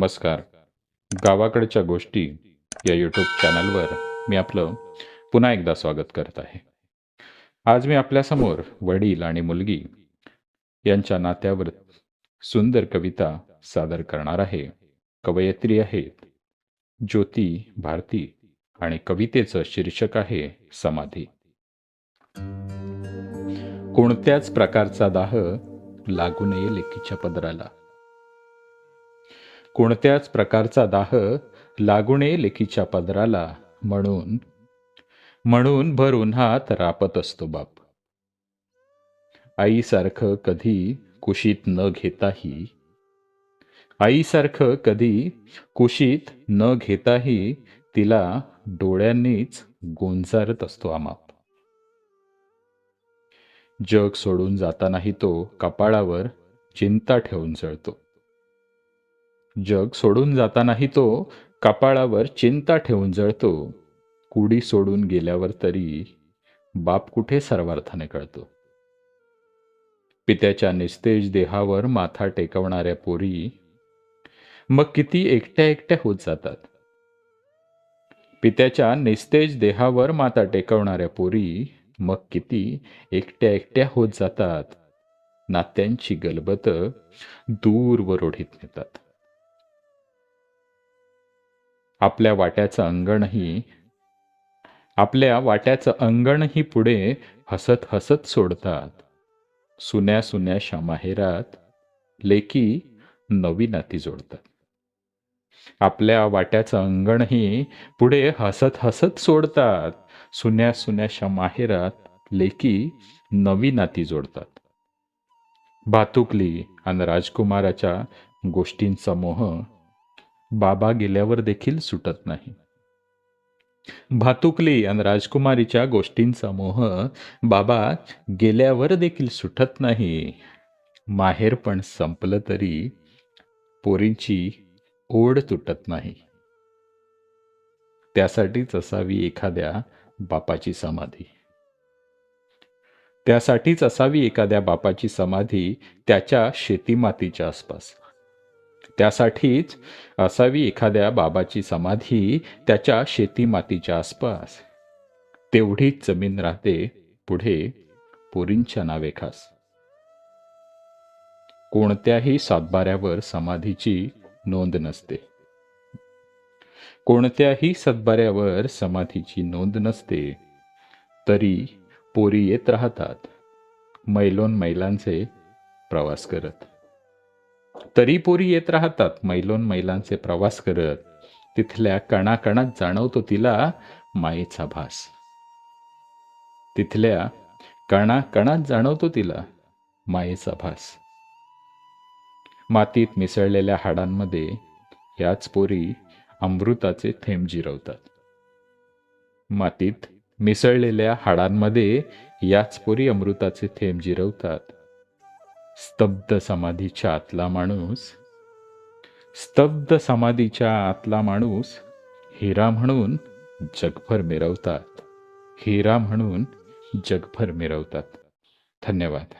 नमस्कार. गावाकडच्या गोष्टी या यूट्यूब चॅनलवर मी आपलं पुन्हा एकदा स्वागत करत आहे. आज मी आपल्यासमोर वडील आणि मुलगी यांच्या नात्यावर सुंदर कविता सादर करणार आहे. कवयित्री आहेत ज्योती भारती आणि कवितेचं शीर्षक आहे समाधी. कोणत्याच प्रकारचा दाह लागू नये लेकीच्या पदराला. कोणत्याच प्रकारचा दाह लागू नये लेखीच्या पदराला म्हणून म्हणून भर उन्हात रापत असतो बाप. आईसारखं कधी कुशीत न घेताही आईसारखं कधी कुशीत न घेताही तिला डोळ्यांनीच गोंजारत असतो आमाप जग सोडून जातानाही तो कपाळावर चिंता ठेवून जळतो. जग सोडून जातानाही तो कपाळावर चिंता ठेवून जळतो. कुडी सोडून गेल्यावर तरी बाप कुठे सर्वार्थाने कळतो? पित्याच्या निस्तेज देहावर माथा टेकवणाऱ्या पोरी मग किती एकट्या एकट्या होत जातात? पित्याच्या निस्तेज देहावर माता टेकवणाऱ्या पोरी मग किती एकट्या एकट्या होत जातात? नात्यांची गलबत दूरवर ओढीत नेतात. आपल्या वाट्याचं अंगणही आपल्या वाट्याचं अंगणही पुढे हसत हसत सोडतात. सुन्या सुन्या माहेरात लेकी नवी नाती जोडतात. आपल्या वाट्याचं अंगणही पुढे हसत हसत सोडतात. सुन्या सुन्याशा माहेरात लेकी नवी नाती जोडतात. भातुकली आणि राजकुमाराच्या गोष्टींचा मोह बाबा गेल्यावर देखील सुटत नाही. भातुकली आणि राजकुमारीच्या गोष्टींचा मोह बाबा गेल्यावर देखील सुटत नाही. माहेर पण संपलं तरी पोरींची ओढ तुटत नाही. त्यासाठीच असावी एखाद्या बापाची समाधी. त्यासाठीच असावी एखाद्या बापाची समाधी त्याच्या शेतीमातीच्या आसपास. त्यासाठीच असावी एखाद्या बाबाची समाधी त्याच्या शेतीमातीच्या आसपास. तेवढीच जमीन राहते पुढे पोरींच्या नावे खास. कोणत्याही सातबाऱ्यावर समाधीची नोंद नसते. कोणत्याही सातबाऱ्यावर समाधीची नोंद नसते तरी पोरी येत राहतात मैलोन मैलांचे प्रवास करत. तरी पोरी येत राहतात. मैलोन मैलांचे प्रवास करत. तिथल्या कणाकणात जाणवतो तिला मायेचा भास. तिथल्या कणाकणात जाणवतो तिला मायेचा भास. मातीत मिसळलेल्या हाडांमध्ये याच पोरी अमृताचे थेंब जिरवतात. मातीत मिसळलेल्या हाडांमध्ये याच पोरी अमृताचे थेंब जिरवतात. स्तब्ध समाधीच्या आतला माणूस स्तब्ध समाधीच्या आतला माणूस हिरा म्हणून जगभर मिरवतात. हिरा म्हणून जगभर मिरवतात. धन्यवाद.